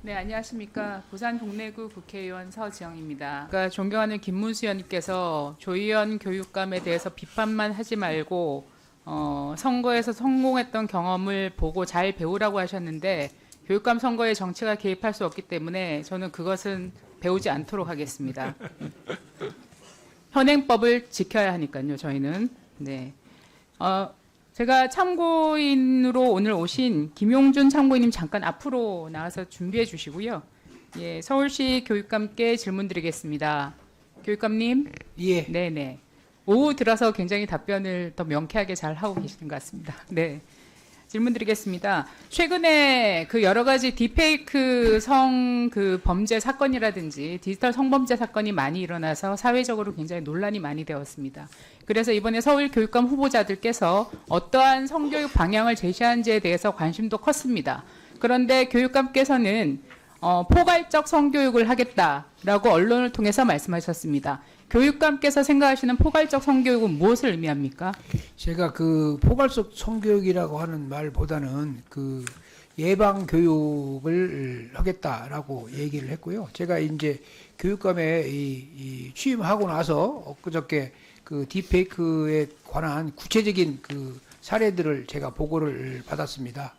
네, 안녕하십니까. 부산 동래구 국회의원 서지영입니다. 그러니까 존경하는 김문수 의원님께서 조희연 교육감에 대해서 비판만 하지 말고 어, 선거에서 성공했던 경험을 보고 잘 배우라고 하셨는데 교육감 선거에 정치가 개입할 수 없기 때문에 저는 그것은 배우지 않도록 하겠습니다. 현행법을 지켜야 하니까요, 저희는. 네. 어, 제가 참고인으로 오늘 오신 김용준 참고인님 잠깐 앞으로 나와서 준비해 주시고요. 예, 서울시 교육감께 질문 드리겠습니다. 교육감님, 예. 네네. 오후 들어서 굉장히 답변을 더 명쾌하게 잘 하고 계시는 것 같습니다. 네. 질문 드리겠습니다. 최근에 그 여러 가지 딥페이크 성 그 범죄 사건이라든지 디지털 성범죄 사건이 많이 일어나서 사회적으로 굉장히 논란이 많이 되었습니다. 그래서 이번에 서울 교육감 후보자들께서 어떠한 성교육 방향을 제시하는지에 대해서 관심도 컸습니다. 그런데 교육감께서는 어, 포괄적 성교육을 하겠다라고 언론을 통해서 말씀하셨습니다. 교육감께서 생각하시는 포괄적 성교육은 무엇을 의미합니까? 제가 그 포괄적 성교육이라고 하는 말보다는 그 예방 교육을 하겠다라고 얘기를 했고요. 제가 이제 교육감에 이, 이 취임하고 나서 엊그저께 그 딥페이크에 관한 구체적인 그 사례들을 제가 보고를 받았습니다.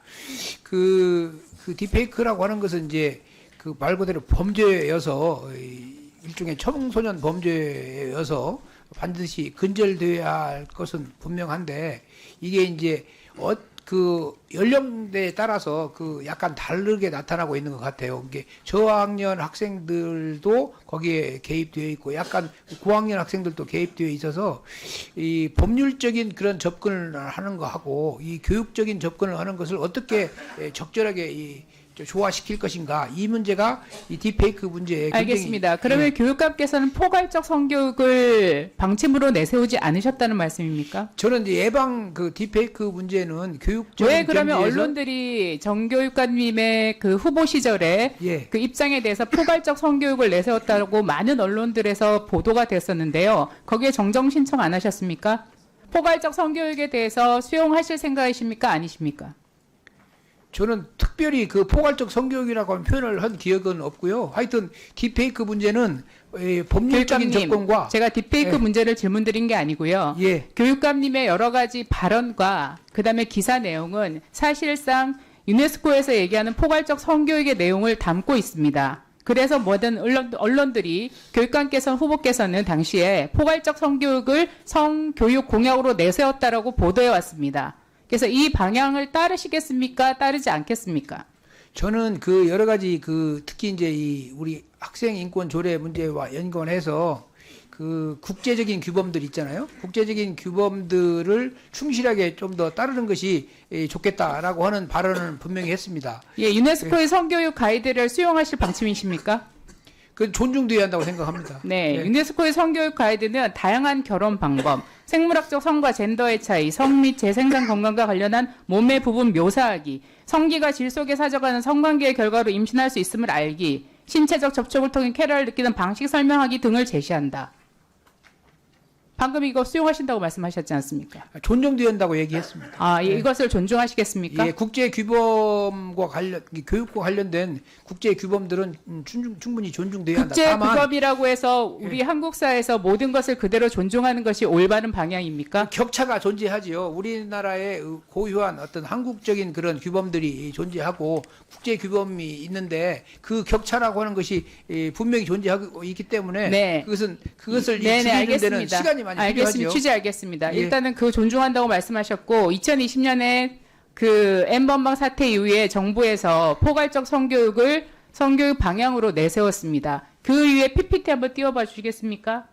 그, 그 딥페이크라고 하는 것은 이제 그 말 그대로 범죄여서 이 일종의 청소년 범죄여서 반드시 근절돼야 할 것은 분명한데 이게 이제 어, 그 연령대에 따라서 그 약간 다르게 나타나고 있는 것 같아요. 이게 저학년 학생들도 거기에 개입되어 있고 약간 고학년 학생들도 개입되어 있어서 이 법률적인 그런 접근을 하는 거하고 이 교육적인 접근을 하는 것을 어떻게 예, 적절하게 이 조화시킬 것인가 이 문제가 이 딥페이크 문제에 알겠습니다. 그러면 교육감께서는 포괄적 성교육을 방침으로 내세우지 않으셨다는 말씀입니까? 저는 이제 예방 그 딥페이크 문제는 교육적인 왜 그러면 언론들이 정교육감님의 그 후보 시절에 예. 그 입장에 대해서 포괄적 성교육을 내세웠다고 많은 언론들에서 보도가 됐었는데요. 거기에 정정 신청 안 하셨습니까? 포괄적 성교육에 대해서 수용하실 생각이십니까? 아니십니까? 저는 특별히 그 포괄적 성교육이라고 표현을 한 기억은 없고요. 하여튼 딥페이크 문제는 에, 법률적인 접근과 제가 딥페이크 예. 문제를 질문드린 게 아니고요. 예, 교육감님의 여러 가지 발언과 그다음에 기사 내용은 사실상 유네스코에서 얘기하는 포괄적 성교육의 내용을 담고 있습니다. 그래서 모든 언론, 언론들이 교육감께서 후보께서는 당시에 포괄적 성교육을 성교육 공약으로 내세웠다라고 보도해 왔습니다. 그래서 이 방향을 따르시겠습니까? 따르지 않겠습니까? 저는 그 여러 가지 그 특히 이제 이 우리 학생 인권 조례 문제와 연관해서 그 국제적인 규범들 있잖아요. 국제적인 규범들을 충실하게 좀 더 따르는 것이 에, 좋겠다라고 하는 발언을 분명히 했습니다. 예, 유네스코의 성교육 가이드를 수용하실 방침이십니까? 그 존중돼야 한다고 생각합니다. 네, 예. 유네스코의 성교육 가이드는 다양한 결혼 방법, 생물학적 성과 젠더의 차이, 성 및 재생산 건강과 관련한 몸의 부분 묘사하기, 성기가 질 속에 사져가는 성관계의 결과로 임신할 수 있음을 알기, 신체적 접촉을 통해 쾌락을 느끼는 방식 설명하기 등을 제시한다. 방금 이거 수용하신다고 말씀하셨지 않습니까? 존중돼야 한다고 얘기했습니다. 아, 예, 이것을 존중하시겠습니까? 예, 국제 규범과 관련 이 교육과 관련된 국제 규범들은 음, 충- 충분히 존중돼야 한다. 국제 다만 규범이라고 해서 우리 한국사에서 모든 것을 그대로 존중하는 것이 올바른 방향입니까? 격차가 존재하지요. 우리나라의 고유한 어떤 한국적인 그런 규범들이 존재하고 국제 규범이 있는데 그 격차라고 하는 것이 예, 분명히 존재하고 있기 때문에 네. 그것은 그것을 네네 줄이는 데는 알겠습니다. 시간이 많이 알겠습니다. 필요하죠. 취재 알겠습니다. 예. 일단은 그 존중한다고 말씀하셨고 2020년에 그 엠번방 사태 이후에 정부에서 포괄적 성교육을 성교육 방향으로 내세웠습니다. 그 위에 PPT 한번 띄워봐 주시겠습니까?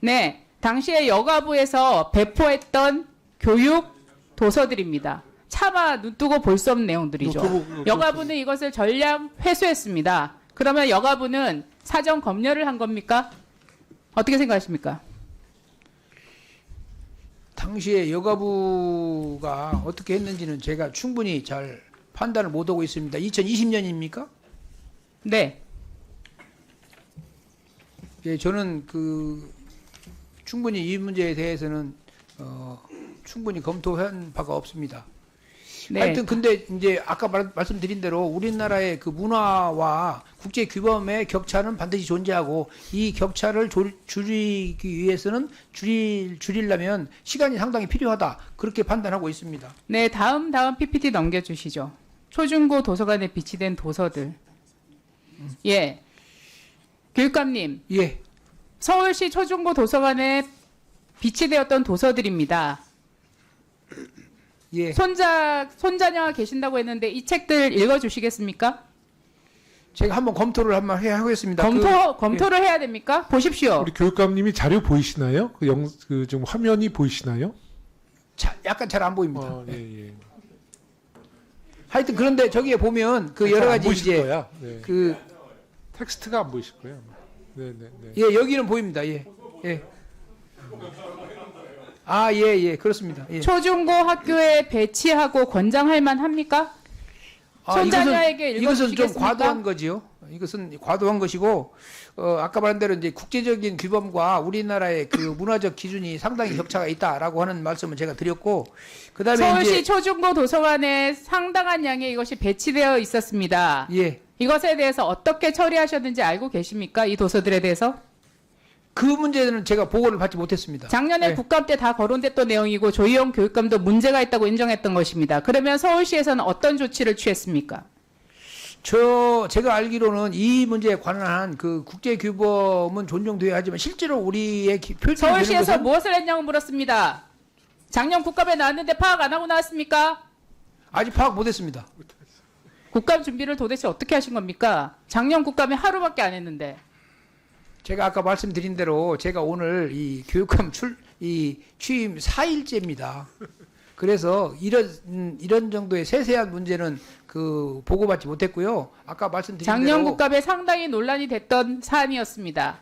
네, 당시에 여가부에서 배포했던 교육 도서들입니다. 차마 눈 뜨고 볼 수 없는 내용들이죠. 그 여가부는 이것을 전량 회수했습니다. 그러면 여가부는 사전 검열을 한 겁니까? 어떻게 생각하십니까? 당시에 여가부가 어떻게 했는지는 제가 충분히 잘 판단을 못하고 있습니다. 2020년입니까? 네. 예, 저는 그 충분히 이 문제에 대해서는 어, 충분히 검토한 바가 없습니다. 네. 하여튼 근데 이제 아까 말, 말씀드린 대로 우리나라의 그 문화와 국제 규범의 격차는 반드시 존재하고 이 격차를 줄, 줄이기 위해서는 줄일 줄이려면 시간이 상당히 필요하다 그렇게 판단하고 있습니다. 네, 다음 다음 PPT 넘겨주시죠. 초중고 도서관에 비치된 도서들. 예. 교육감님, 예, 서울시 초중고 도서관에 비치되었던 도서들입니다. 예. 손자 손자녀가 계신다고 했는데 이 책들 읽어 주시겠습니까? 제가 한번 검토를 한번 해 하겠습니다. 검토 그- 검토를 해야 됩니까? 보십시오. 우리 교육감님이 자료 보이시나요? 그 영, 그 지금 화면이 보이시나요? 자, 약간 잘 안 보입니다. 어, 예, 예. 하여튼 그런데 저기에 보면 그 여러 가지 이제 거야. 네. 그 텍스트가 안 보이실 거예요. 네, 네, 네. 예, 여기는 보입니다. 예. 예. 아, 예, 예. 그렇습니다. 예. 초중고 학교에 배치하고 권장할 만합니까? 아, 손자녀에게 이것은, 이것은 좀 읽어주시겠습니까? 과도한 거지요. 이것은 과도한 것이고 어, 아까 말한 대로 이제 국제적인 규범과 우리나라의 그 문화적 기준이 상당히 격차가 있다라고 하는 말씀을 제가 드렸고 그다음에 서울시 이제 초중고 도서관에 상당한 양의 이것이 배치되어 있었습니다. 예. 이것에 대해서 어떻게 처리하셨는지 알고 계십니까? 이 도서들에 대해서? 그 문제는 제가 보고를 받지 못했습니다. 작년에 네. 국감 때 다 거론됐던 내용이고 조희영 교육감도 문제가 있다고 인정했던 것입니다. 그러면 서울시에서는 어떤 조치를 취했습니까? 저 제가 알기로는 이 문제에 관한 그 국제 규범은 존중돼야 하지만 실제로 우리의 되는 서울시에서 무엇을 했냐고 물었습니다. 작년 국감에 나왔는데 파악 안 하고 나왔습니까? 아직 파악 못했습니다. 국감 준비를 도대체 어떻게 하신 겁니까? 작년 국감에 하루밖에 안 했는데. 제가 아까 말씀드린 대로 제가 오늘 이 교육감 출 이 취임 4일째입니다. 그래서 이런 음, 이런 정도의 세세한 문제는 그 보고받지 못했고요. 아까 말씀드린 작년 대로 국감에 상당히 논란이 됐던 사안이었습니다.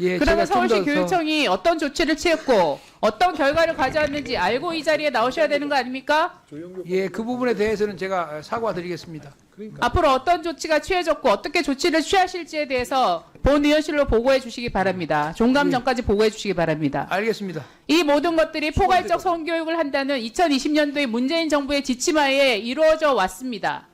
예, 그러면 서울시 더- 더- 교육청이 어떤 조치를 취했고 어떤 결과를 가져왔는지 알고 이 자리에 나오셔야 되는 거 아닙니까? 예, 그 부분에 대해서는 제가 사과드리겠습니다. 그러니까 앞으로 어떤 조치가 취해졌고 어떻게 조치를 취하실지에 대해서 본 의원실로 보고해 주시기 바랍니다. 종감 예. 전까지 보고해 주시기 바랍니다. 알겠습니다. 이 모든 것들이 포괄적 성교육을 한다는 2020년도의 문재인 정부의 지침하에 이루어져 왔습니다.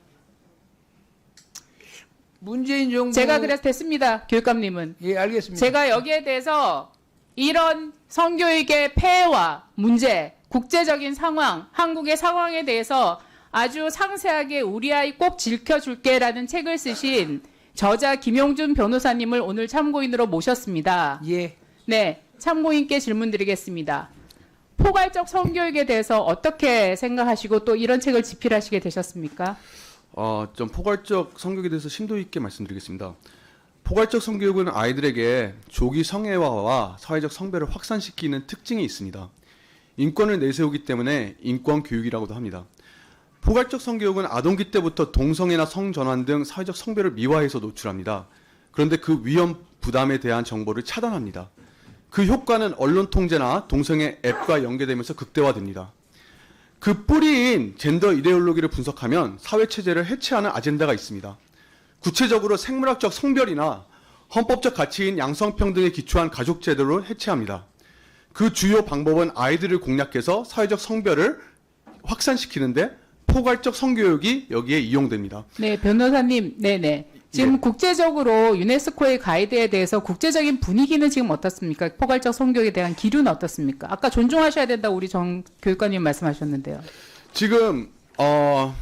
문재인 정부 제가 그래서 됐습니다. 교육감님은. 예, 알겠습니다. 제가 여기에 대해서 이런 성교육의 폐해와 문제, 국제적인 상황, 한국의 상황에 대해서 아주 상세하게 우리 아이 꼭 지켜줄게라는 책을 쓰신 저자 김용준 변호사님을 오늘 참고인으로 모셨습니다. 예. 네, 참고인께 질문 드리겠습니다. 포괄적 성교육에 대해서 어떻게 생각하시고 또 이런 책을 집필하시게 되셨습니까? 어, 좀 포괄적 성교육에 대해서 심도 있게 말씀드리겠습니다. 포괄적 성교육은 아이들에게 조기 성애화와 사회적 성배를 확산시키는 특징이 있습니다. 인권을 내세우기 때문에 인권 교육이라고도 합니다. 포괄적 성교육은 아동기 때부터 동성애나 성전환 등 사회적 성배를 미화해서 노출합니다. 그런데 그 위험 부담에 대한 정보를 차단합니다. 그 효과는 언론 통제나 동성애 앱과 연계되면서 극대화됩니다. 그 뿌리인 젠더 이데올로기를 분석하면 사회 체제를 해체하는 아젠다가 있습니다. 구체적으로 생물학적 성별이나 헌법적 가치인 양성평등에 기초한 가족 제도를 해체합니다. 그 주요 방법은 아이들을 공략해서 사회적 성별을 확산시키는데 포괄적 성교육이 여기에 이용됩니다. 네, 변호사님, 네네. 지금 국제적으로 유네스코의 가이드에 대해서 국제적인 분위기는 지금 어떻습니까? 포괄적 성교육에 대한 기류는 어떻습니까? 아까 존중하셔야 된다고 우리 정 교육관님 말씀하셨는데요. 지금 어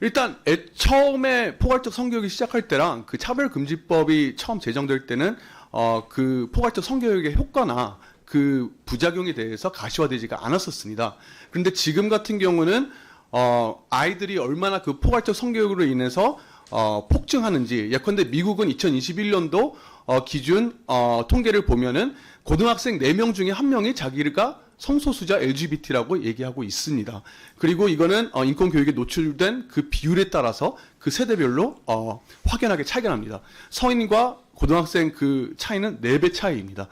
일단 애, 처음에 포괄적 성교육이 시작할 때랑 그 차별금지법이 처음 제정될 때는 어 그 포괄적 성교육의 효과나 그 부작용에 대해서 가시화되지가 않았었습니다. 그런데 지금 같은 경우는 어 아이들이 얼마나 그 포괄적 성교육으로 인해서 어 폭증하는지 예컨대 미국은 2021년도 어 기준 어 통계를 보면은 고등학생 4명 중에 1명이 자기가 성소수자 LGBT라고 얘기하고 있습니다. 그리고 이거는 어, 인권 교육에 노출된 그 비율에 따라서 그 세대별로 어, 확연하게 차이가 납니다. 성인과 고등학생 그 차이는 4배 차이입니다.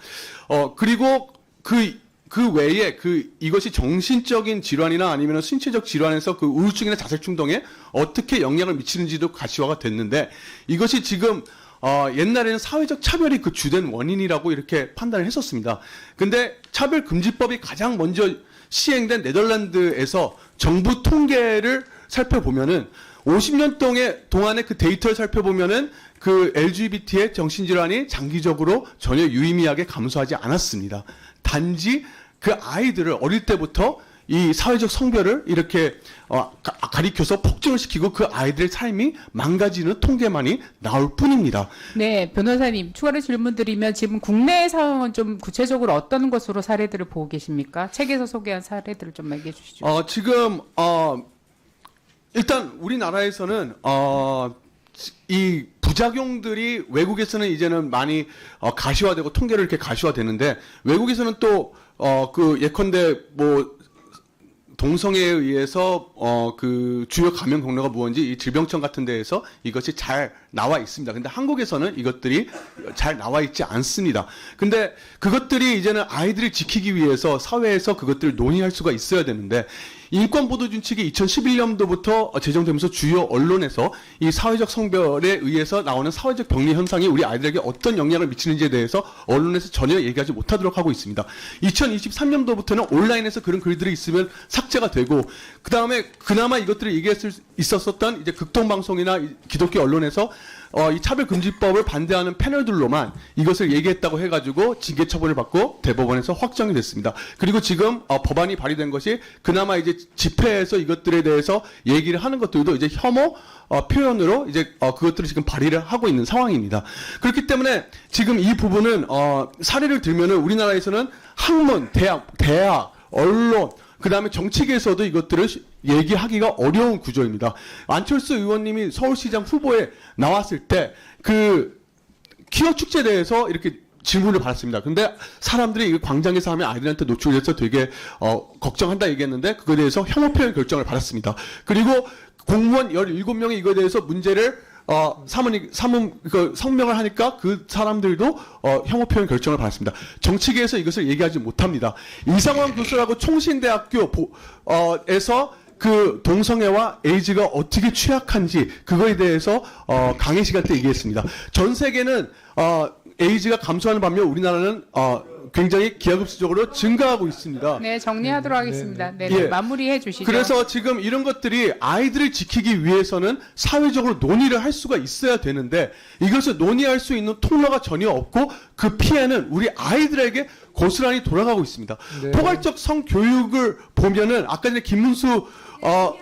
어, 그리고 그, 그 외에 그 이것이 정신적인 질환이나 아니면 신체적 질환에서 그 우울증이나 자살 충동에 어떻게 영향을 미치는지도 가시화가 됐는데 이것이 지금 어, 옛날에는 사회적 차별이 그 주된 원인이라고 이렇게 판단을 했었습니다. 근데 차별금지법이 가장 먼저 시행된 네덜란드에서 정부 통계를 살펴보면은 50년 동의 동안의 그 데이터를 살펴보면은 그 LGBT의 정신질환이 장기적으로 전혀 유의미하게 감소하지 않았습니다. 단지 그 아이들을 어릴 때부터 이 사회적 성별을 이렇게 어, 가, 가리켜서 폭증을 시키고 그 아이들의 삶이 망가지는 통계만이 나올 뿐입니다. 네, 변호사님 추가로 질문드리면 지금 국내 상황은 좀 구체적으로 어떤 것으로 사례들을 보고 계십니까? 책에서 소개한 사례들을 좀 얘기해 주시죠. 어, 지금 어, 일단 우리나라에서는 어, 이 부작용들이 외국에서는 이제는 많이 어, 가시화되고 통계를 이렇게 가시화되는데 외국에서는 또 어, 그 예컨대 뭐 동성애에 의해서 어 그 주요 감염 경로가 무언지 이 질병청 같은 데에서 이것이 잘 나와 있습니다. 근데 한국에서는 이것들이 잘 나와 있지 않습니다. 근데 그것들이 이제는 아이들을 지키기 위해서 사회에서 그것들을 논의할 수가 있어야 되는데 인권 보도 준칙이 2011년도부터 제정되면서 주요 언론에서 이 사회적 성별에 의해서 나오는 사회적 병리 현상이 우리 아이들에게 어떤 영향을 미치는지에 대해서 언론에서 전혀 얘기하지 못하도록 하고 있습니다. 2023년도부터는 온라인에서 그런 글들이 있으면 삭제가 되고 그 다음에 그나마 이것들을 얘기했을 수 있었었던 이제 극동 방송이나 이 기독교 언론에서 어, 이 차별금지법을 반대하는 패널들로만 이것을 얘기했다고 해가지고 징계 처분을 받고 대법원에서 확정이 됐습니다. 그리고 지금 어, 법안이 발의된 것이 그나마 이제 집회에서 이것들에 대해서 얘기를 하는 것들도 이제 혐오 어, 표현으로 이제 어, 그것들을 지금 발의를 하고 있는 상황입니다. 그렇기 때문에 지금 이 부분은 어, 사례를 들면은 우리나라에서는 학문, 대학, 대학, 언론 그 다음에 정치계에서도 이것들을 시- 얘기하기가 어려운 구조입니다. 안철수 의원님이 서울시장 후보에 나왔을 때 그 키어 축제에 대해서 이렇게 질문을 받았습니다. 근데 사람들이 이 광장에서 하면 아이들한테 노출돼서 되게 어, 걱정한다 얘기했는데 그거에 대해서 혐오 표현 결정을 받았습니다. 그리고 공무원 17명이 이거에 대해서 문제를 어, 사문, 사문, 그, 성명을 하니까 그 사람들도, 어, 혐오 표현 결정을 받았습니다. 정치계에서 이것을 얘기하지 못합니다. 이상원 교수라고 총신대학교, 보, 어, 에서 그 동성애와 에이즈가 어떻게 취약한지 그거에 대해서 어, 강의 시간 때 얘기했습니다. 전 세계는 어, 에이즈가 감소하는 반면 우리나라는 어, 굉장히 기하급수적으로 증가하고 있습니다. 네, 정리하도록 하겠습니다. 네, 예. 네, 마무리해 주시죠. 그래서 지금 이런 것들이 아이들을 지키기 위해서는 사회적으로 논의를 할 수가 있어야 되는데 이것을 논의할 수 있는 통로가 전혀 없고 그 피해는 우리 아이들에게 고스란히 돌아가고 있습니다. 네. 포괄적 성교육을 보면은 아까 전에 김문수 어,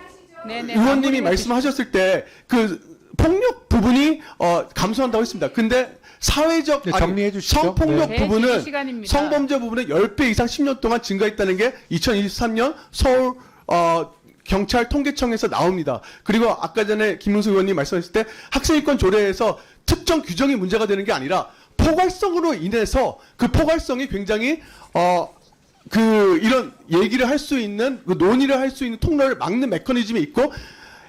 네, 네, 의원님이 말씀하셨을 때 그 폭력 부분이 어, 감소한다고 했습니다. 근데 사회적 네, 정리해 주시죠. 네, 성폭력 질의 부분은 시간입니다. 성범죄 부분은 10배 이상 10년 동안 증가했다는 게 2023년 서울 어, 경찰 통계청에서 나옵니다. 그리고 아까 전에 김문수 의원님 말씀하셨을 때 학생인권 조례에서 특정 규정이 문제가 되는 게 아니라 포괄성으로 인해서 그 포괄성이 굉장히 어, 그 이런 얘기를 할 수 있는 그 논의를 할 수 있는 통로를 막는 메커니즘이 있고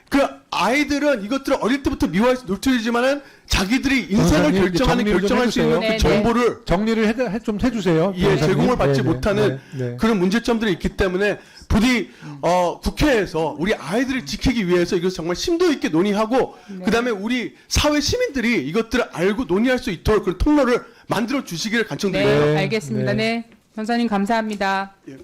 그 아이들은 이것들을 어릴 때부터 미화해서 노출이지만은 자기들이 인생을 변호사님, 결정하는 정리를 좀 결정할 수 있는 해주세요. 그 네, 네. 정보를 정리를 해, 해- 좀 해주세요. 예, 변호사님. 제공을 받지 네, 네, 못하는 네, 네. 그런 문제점들이 있기 때문에 부디 어, 국회에서 우리 아이들을 지키기 위해서 이것을 정말 심도 있게 논의하고 그다음에 우리 사회 시민들이 이것들을 알고 논의할 수 있도록 그런 통로를 만들어 주시기를 네, 간청드립니다. 네, 알겠습니다. 네. 네. 변사님 감사합니다. 예.